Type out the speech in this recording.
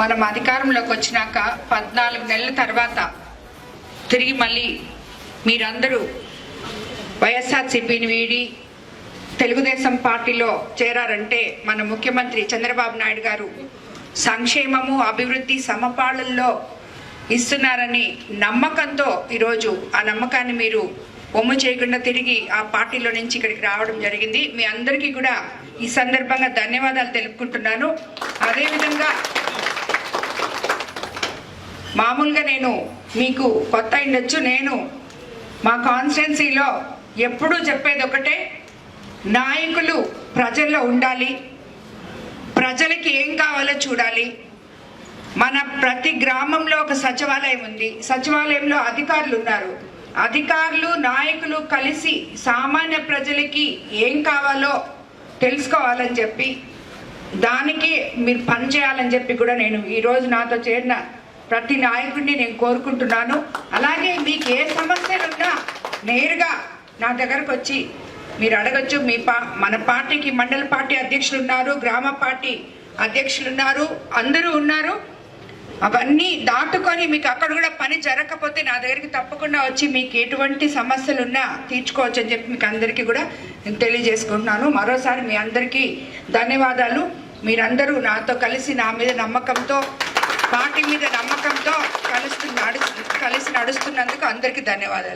మనం అధికారంలోకి వచ్చినాక పద్నాలుగు నెలల తర్వాత తిరిగి మళ్ళీ మీరందరూ వైఎస్ఆర్సీపీని వీడి తెలుగుదేశం పార్టీలో చేరారంటే మన ముఖ్యమంత్రి చంద్రబాబు నాయుడు గారు సంక్షేమము అభివృద్ధి సమపాళల్లో ఇస్తున్నారని నమ్మకంతో ఈరోజు ఆ నమ్మకాన్ని మీరు ఒమ్ము చేయకుండా తిరిగి ఆ పార్టీలో నుంచి ఇక్కడికి రావడం జరిగింది. మీ అందరికీ కూడా ఈ సందర్భంగా ధన్యవాదాలు తెలుపుకుంటున్నాను. అదేవిధంగా మామూలుగా నేను మీకు కొత్త ఉండొచ్చు నేను మా కాన్స్టిట్యున్సీలో ఎప్పుడూ చెప్పేది ఒకటే నాయకులు ప్రజల్లో ఉండాలి. ప్రజలకి ఏం కావాలో చూడాలి. మన ప్రతి గ్రామంలో ఒక సచివాలయం ఉంది. సచివాలయంలో అధికారులు ఉన్నారు అధికారులు నాయకులు కలిసి సామాన్య ప్రజలకి ఏం కావాలో తెలుసుకోవాలని చెప్పి దానికి మీరు పనిచేయాలని చెప్పి కూడా నేను ఈరోజు నాతో చేరిన ప్రతి నాయకుడిని నేను కోరుకుంటున్నాను. అలాగే మీకు ఏ సమస్యలు ఉన్నా నేరుగా నా దగ్గరకు వచ్చి మీరు అడగచ్చు. మీ పా మన పార్టీకి మండల పార్టీ అధ్యక్షులు ఉన్నారు గ్రామ పార్టీ అధ్యక్షులు ఉన్నారు అందరూ ఉన్నారు. అవన్నీ దాటుకొని మీకు అక్కడ కూడా పని జరగకపోతే నా దగ్గరికి తప్పకుండా వచ్చి మీకు ఎటువంటి సమస్యలు ఉన్నా తీర్చుకోవచ్చు అని చెప్పి మీకు అందరికీ కూడా నేను తెలియజేసుకుంటున్నాను. మరోసారి మీ అందరికీ ధన్యవాదాలు. మీరందరూ నాతో కలిసి నా మీద నమ్మకంతో పార్టీ మీద నమ్మకంతో కలిసి నడుస్తు కలిసి నడుస్తున్నందుకు అందరికీ ధన్యవాదాలు.